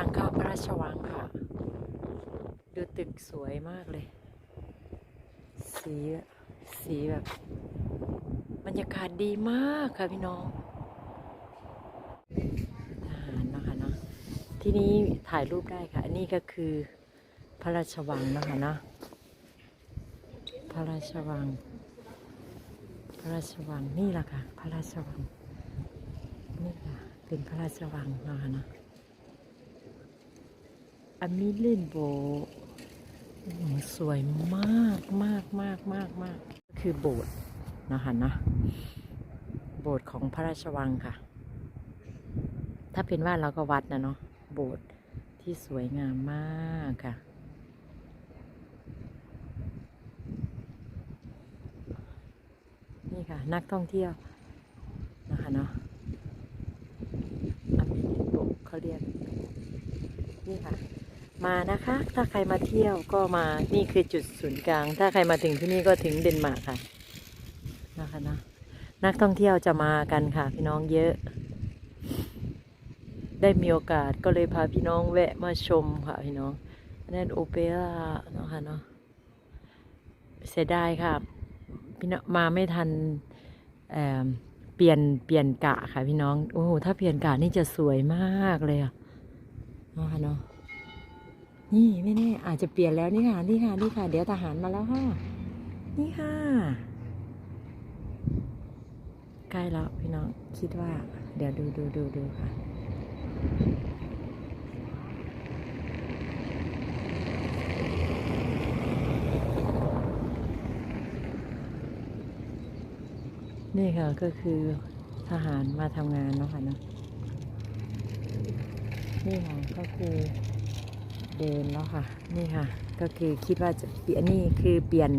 างเข้าพระราชวังค่ะ ดูตึกสวยมากเลย สีสีแบบ บรรยากาศดีมากค่ะพี่น้องทหารเนาะคะเนาะที่นี้ถ่ายรูปได้ค่ะ อันนี้ก็คือพระราชวังนะคะเนาะพระราชวัง พระราชวังนี่แหละค่ะ พระราชวังนี่ค่ะเป็นพระราชวังนะคะเนาะ อามิลินโบสวยมากมากมากมากมากคือโบสถ์นะคะนะ โบสถ์ของพระราชวังค่ะ ถ้าเป็นว่าเราก็วัดนะเนาะโบสถ์ที่สวยงามมากค่ะ นี่ค่ะ นักท่องเที่ยวนะคะเนาะอเมริกาเขาเรียก นี่ค่ะ มานะคะ ถ้าใครมาเที่ยวก็มา นี่คือจุดศูนย์กลาง ถ้าใครมาถึงที่นี่ก็ถึงเดนมาร์กค่ะนะคะนะ นักท่องเที่ยวจะมากันค่ะ พี่น้องเยอะ ได้มีโอกาสก็เลยพาพี่น้องแวะมาชมค่ะพี่น้องนั่นโอเปร่าเนาะค่ะเนาะ เสียดายค่ะ พี่น้องมาไม่ทันเเปลี่ยนเปลี่ยนกะค่ะพี่น้อง โอ้โห ถ้าเปลี่ยนกะนี่จะสวยมากเลยอะเนาะค่ะเนาะ นี่ไม่แน่อาจจะเปลี่ยนแล้วนี่ค่ะนี่ค่ะนี่ค่ะ เดี๋ยวทหารมาแล้วค่ะ นี่ค่ะ ใกล้แล้วพี่น้องคิดว่า เดี๋ยวดูดูดูดูค่ะนี่ค่ะก็คือทหารมาทำงานเนาะค่ะเนาะนี่ค่ะก็คือ เดินแล้วค่ะ นี่ค่ะ ก็คือคิดว่าจะเปลี่ยนนี่คือเปลี่ยน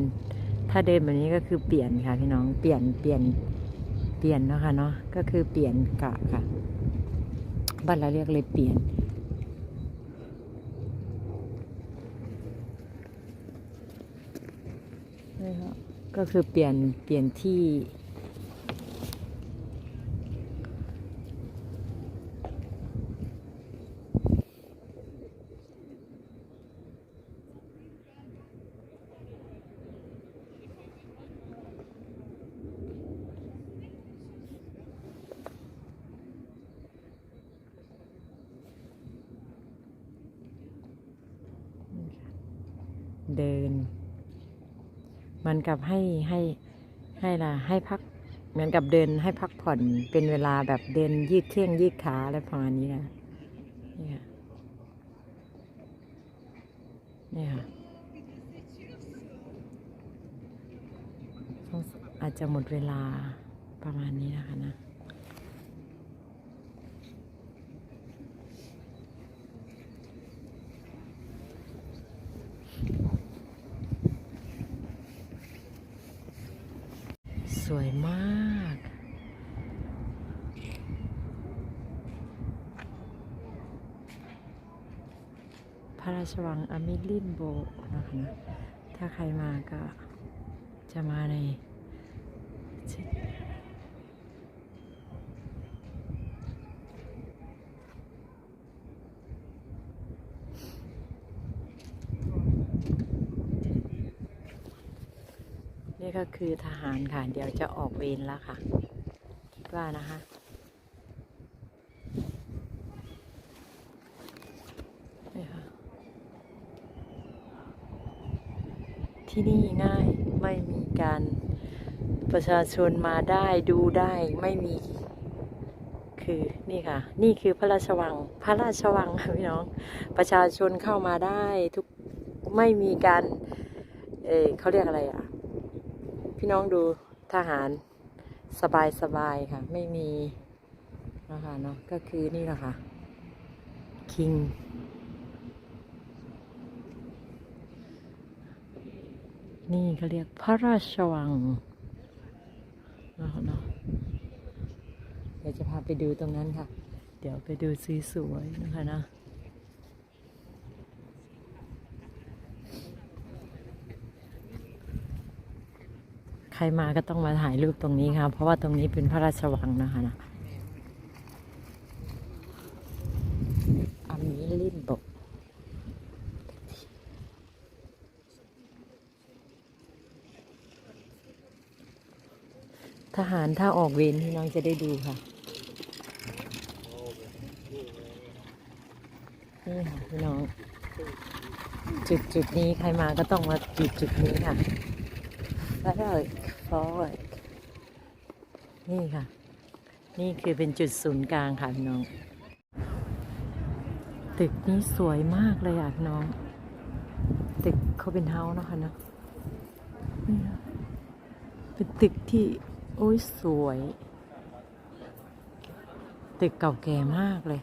ถ้าเดินแบบนี้ก็คือเปลี่ยนค่ะพี่น้องเปลี่ยนเปลี่ยนเปลี่ยนเนาะค่ะเนาะก็คือเปลี่ยนกะค่ะบ้านเราเรียกเลยเปลี่ยน นี่ค่ะก็คือเปลี่ยนเปลี่ยนที่ เดินมันกับให้ให้ให้ละให้พักเหมือนกับเดินให้พักผ่อนเป็นเวลาแบบเดินยืดเข่ยงยืดขาอะไรประมาณนี้นะนี่ค่ะนี่ค่ะสงสัยอาจจะหมดเวลาประมาณนี้นะคะนะ สวยมากพระราชวังอมิลินโบนะคะถ้าใครมาก็จะมาในนี่ ก็คือทหารค่ะ เดี๋ยวจะออกเวรแล้วค่ะ คิดว่านะคะ ที่นี่ง่ายไม่มีการประชาชนมาได้ดูได้ไม่มี คือนี่ค่ะ นี่คือพระราชวัง พระราชวังค่ะพี่น้อง ประชาชนเข้ามาได้ทุกไม่มีการ เออเขาเรียกอะไรอะ พี่น้องดูทหารสบายสบายค่ะ ไม่มีนะคะเนาะก็คือนี่แหละค่ะคิงนี่เขาเรียกพระราชวังนะคะเนาะเดี๋ยวจะพาไปดูตรงนั้นค่ะ เดี๋ยวไปดูสวยๆนะคะนะ ใครมาก็ต้องมาถ่ายรูปตรงนี้ค่ะ เพราะว่าตรงนี้เป็นพระราชวังนะคะนะอันนี้ลิ้นบกทหารถ้าออกเวรพี่น้องจะได้ดูค่ะ นี่ค่ะพี่น้อง จุดจุดนี้ใครมาก็ต้องมาจุดจุดนี้ค่ะแล้วก็ forward นี่ค่ะ นี่คือเป็นจุดศูนย์กลางค่ะน้อง ตึกนี้สวยมากเลยอะน้อง ตึกเขาเป็นเฮาส์นะคะเนะนี่ค่ะเป็นตึกที่ โอ้ยสวย ตึกเก่าแก่มากเลย